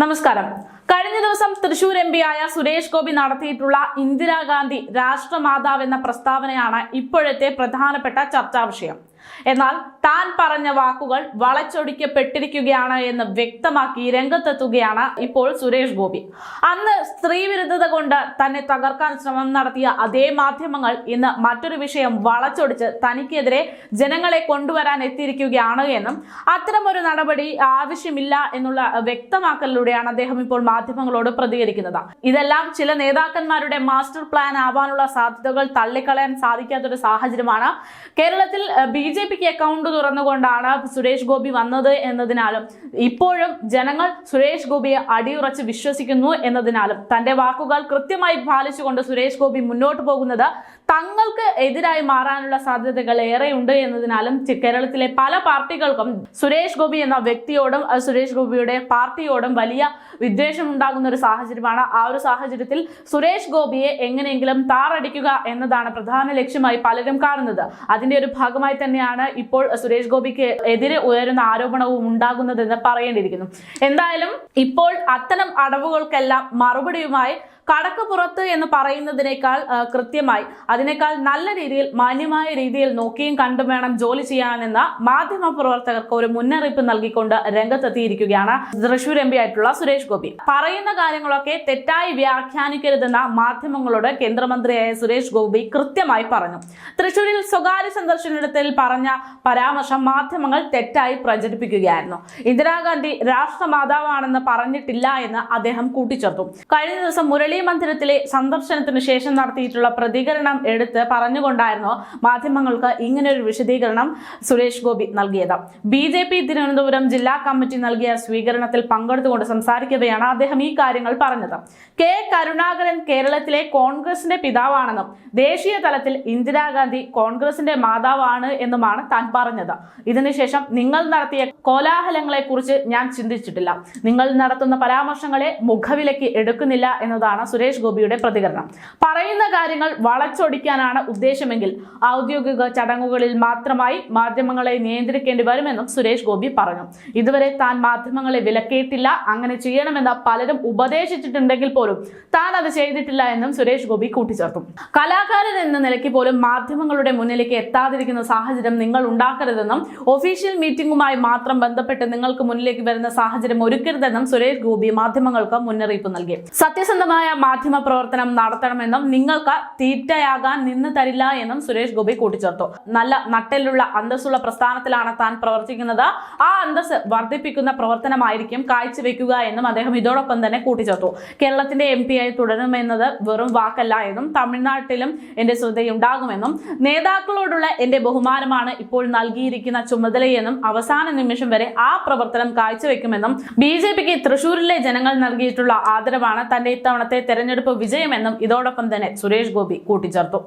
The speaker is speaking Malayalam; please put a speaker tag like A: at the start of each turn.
A: നമസ്കാരം. കഴിഞ്ഞ ദിവസം തൃശൂർ എം ആയ സുരേഷ് ഗോപി നടത്തിയിട്ടുള്ള ഇന്ദിരാഗാന്ധി രാഷ്ട്രമാതാവ് എന്ന പ്രസ്താവനയാണ് ഇപ്പോഴത്തെ പ്രധാനപ്പെട്ട ചർച്ചാ വിഷയം. എന്നാൽ താൻ പറഞ്ഞ വാക്കുകൾ വളച്ചൊടിക്കപ്പെട്ടിരിക്കുകയാണ് എന്ന് വ്യക്തമാക്കി രംഗത്തെത്തുകയാണ് ഇപ്പോൾ സുരേഷ് ഗോപി. അന്ന് സ്ത്രീവിരുദ്ധത കൊണ്ട് തന്നെ തകർക്കാൻ ശ്രമം നടത്തിയ അതേ മാധ്യമങ്ങൾ ഇന്ന് മറ്റൊരു വിഷയം വളച്ചൊടിച്ച് തനിക്കെതിരെ ജനങ്ങളെ കൊണ്ടുവരാൻ എത്തിയിരിക്കുകയാണ് എന്നും അത്തരമൊരു നടപടി ആവശ്യമില്ല എന്നുള്ള വ്യക്തമാക്കലിലൂടെയാണ് അദ്ദേഹം ഇപ്പോൾ മാധ്യമങ്ങളോട് പ്രതികരിക്കുന്നത്. ഇതെല്ലാം ചില നേതാക്കന്മാരുടെ മാസ്റ്റർ പ്ലാൻ ആവാനുള്ള സാധ്യതകൾ തള്ളിക്കളയാൻ സാധിക്കാത്തൊരു സാഹചര്യമാണ്. കേരളത്തിൽ ബി ജെ പിക്ക് അക്കൗണ്ട് തുറന്നുകൊണ്ടാണ് സുരേഷ് ഗോപി വന്നത് എന്നതിനാലും ഇപ്പോഴും ജനങ്ങൾ സുരേഷ് ഗോപിയെ അടിയുറച്ച് വിശ്വസിക്കുന്നു എന്നതിനാലും തന്റെ വാക്കുകൾ കൃത്യമായി പാലിച്ചുകൊണ്ട് സുരേഷ് ഗോപി മുന്നോട്ട് പോകുന്നത് തങ്ങൾക്ക് എതിരായി മാറാനുള്ള സാധ്യതകൾ ഏറെയുണ്ട് എന്നതിനാലും കേരളത്തിലെ പല പാർട്ടികൾക്കും സുരേഷ് ഗോപി എന്ന വ്യക്തിയോടും സുരേഷ് ഗോപിയുടെ പാർട്ടിയോടും വലിയ വിദ്വേഷം ഉണ്ടാകുന്ന ഒരു സാഹചര്യമാണ്. ആ ഒരു സാഹചര്യത്തിൽ സുരേഷ് ഗോപിയെ എങ്ങനെയെങ്കിലും താറടിക്കുക എന്നതാണ് പ്രധാന ലക്ഷ്യമായി പലരും കാണുന്നത്. അതിന്റെ ഒരു ഭാഗമായി തന്നെയാണ് ഇപ്പോൾ സുരേഷ് ഗോപിക്ക് എതിരെ ഉയരുന്ന ആരോപണവും ഉണ്ടാകുന്നതെന്ന് പറയേണ്ടിയിരിക്കുന്നു. എന്തായാലും ഇപ്പോൾ അത്തരം അടവുകൾക്കെല്ലാം മറുപടിയുമായി കടക്ക് പുറത്ത് എന്ന് പറയുന്നതിനേക്കാൾ കൃത്യമായി അതിനേക്കാൾ നല്ല രീതിയിൽ മാന്യമായ രീതിയിൽ നോക്കിയും കണ്ടും വേണം ജോലി ചെയ്യാനെന്ന മാധ്യമ പ്രവർത്തകർക്ക് ഒരു മുന്നറിയിപ്പ് നൽകിക്കൊണ്ട് രംഗത്തെത്തിയിരിക്കുകയാണ് തൃശൂർ എം ആയിട്ടുള്ള സുരേഷ് ഗോപി. പറയുന്ന കാര്യങ്ങളൊക്കെ തെറ്റായി വ്യാഖ്യാനിക്കരുതെന്ന മാധ്യമങ്ങളോട് കേന്ദ്രമന്ത്രിയായ സുരേഷ് ഗോപി കൃത്യമായി പറഞ്ഞു. തൃശൂരിൽ സ്വകാര്യ സന്ദർശനത്തിൽ പറഞ്ഞ പരാമർശം മാധ്യമങ്ങൾ തെറ്റായി പ്രചരിപ്പിക്കുകയായിരുന്നു. ഇന്ദിരാഗാന്ധി രാഷ്ട്രമാതാവാണെന്ന് പറഞ്ഞിട്ടില്ല എന്ന് അദ്ദേഹം കൂട്ടിച്ചേർത്തു. കഴിഞ്ഞ ദിവസം മുരളി മന്ദിരത്തിലെ സന്ദർശനത്തിന് ശേഷം നടത്തിയിട്ടുള്ള പ്രതികരണം എടുത്ത് പറഞ്ഞുകൊണ്ടായിരുന്നു മാധ്യമങ്ങൾക്ക് ഇങ്ങനെ ഒരു വിശദീകരണം സുരേഷ് ഗോപി നൽകിയത്. ബി ജെ പി തിരുവനന്തപുരം ജില്ലാ കമ്മിറ്റി നൽകിയ സ്വീകരണത്തിൽ പങ്കെടുത്തുകൊണ്ട് സംസാരിക്കവെയാണ് അദ്ദേഹം ഈ കാര്യങ്ങൾ പറഞ്ഞത്. കെ കരുണാകരൻ കേരളത്തിലെ കോൺഗ്രസിന്റെ പിതാവാണെന്നും ദേശീയ തലത്തിൽ ഇന്ദിരാഗാന്ധി കോൺഗ്രസിന്റെ മാതാവാണ് എന്നുമാണ് താൻ പറഞ്ഞത്. ഇതിനുശേഷം നിങ്ങൾ നടത്തിയ കോലാഹലങ്ങളെ കുറിച്ച് ഞാൻ ചിന്തിച്ചിട്ടില്ല. നിങ്ങൾ നടത്തുന്ന പരാമർശങ്ങളെ മുഖവിലയ്ക്ക് എടുക്കുന്നില്ല എന്നതാണ് സുരേഷ് ഗോപിയുടെ പ്രതികരണം. പറയുന്ന കാര്യങ്ങൾ വളച്ചൊടിക്കാനാണ് ഉദ്ദേശമെങ്കിൽ ഔദ്യോഗിക ചടങ്ങുകളിൽ മാത്രമായി മാധ്യമങ്ങളെ നിയന്ത്രിക്കേണ്ടി വരുമെന്നും സുരേഷ് ഗോപി പറഞ്ഞു. ഇതുവരെ താൻ മാധ്യമങ്ങളെ വിലക്കിയിട്ടില്ല അങ്ങനെ ചെയ്യണമെന്ന് പലരും ഉപദേശിച്ചിട്ടുണ്ടെങ്കിൽ പോലും താൻ അത് ചെയ്തിട്ടില്ല എന്നും സുരേഷ് ഗോപി കൂട്ടിച്ചേർത്തു. കലാകാരൻ എന്ന നിലയ്ക്ക് പോലും മാധ്യമങ്ങളുടെ മുന്നിലേക്ക് എത്താതിരിക്കുന്ന സാഹചര്യം നിങ്ങൾ ഉണ്ടാക്കരുതെന്നും ഒഫീഷ്യൽ മീറ്റിംഗുമായി മാത്രം ബന്ധപ്പെട്ട് നിങ്ങൾക്ക് മുന്നിലേക്ക് വരുന്ന സാഹചര്യം ഒരുക്കരുതെന്നും സുരേഷ് ഗോപി മാധ്യമങ്ങൾക്ക് മുന്നറിയിപ്പ് നൽകി. സത്യസന്ധമായ മാധ്യമ പ്രവർത്തനം നടത്തണമെന്നും നിങ്ങൾക്ക് തീറ്റയാകാൻ നിന്ന് തരില്ല എന്നും സുരേഷ് ഗോപി കൂട്ടിച്ചേർത്തു. നല്ല നട്ടെല്ലുള്ള അന്തസ്സുള്ള പ്രസ്ഥാനത്തിലാണ് താൻ പ്രവർത്തിക്കുന്നത്. ആ അന്തസ് വർദ്ധിപ്പിക്കുന്ന പ്രവർത്തനമായിരിക്കും കാഴ്ചവെക്കുക എന്നും അദ്ദേഹം ഇതോടൊപ്പം തന്നെ കൂട്ടിച്ചേർത്തു. കേരളത്തിന്റെ എം ആയി തുടരുമെന്നത് വെറും വാക്കല്ല എന്നും തമിഴ്നാട്ടിലും എന്റെ ശ്രദ്ധയുണ്ടാകുമെന്നും നേതാക്കളോടുള്ള എന്റെ ബഹുമാനമാണ് ഇപ്പോൾ നൽകിയിരിക്കുന്ന ചുമതലയെന്നും അവസാന നിമിഷം വരെ ആ പ്രവർത്തനം കാഴ്ചവെക്കുമെന്നും ബി ജെ പിക്ക് തൃശൂരിലെ ജനങ്ങൾ നൽകിയിട്ടുള്ള ആദരവാണ് തന്റെ ഇത്തവണത്തെ തെരഞ്ഞെടുപ്പ് വിജയമെന്നും ഇതോടൊപ്പം തന്നെ സുരേഷ് ഗോപി കൂട്ടിച്ചേർത്തു.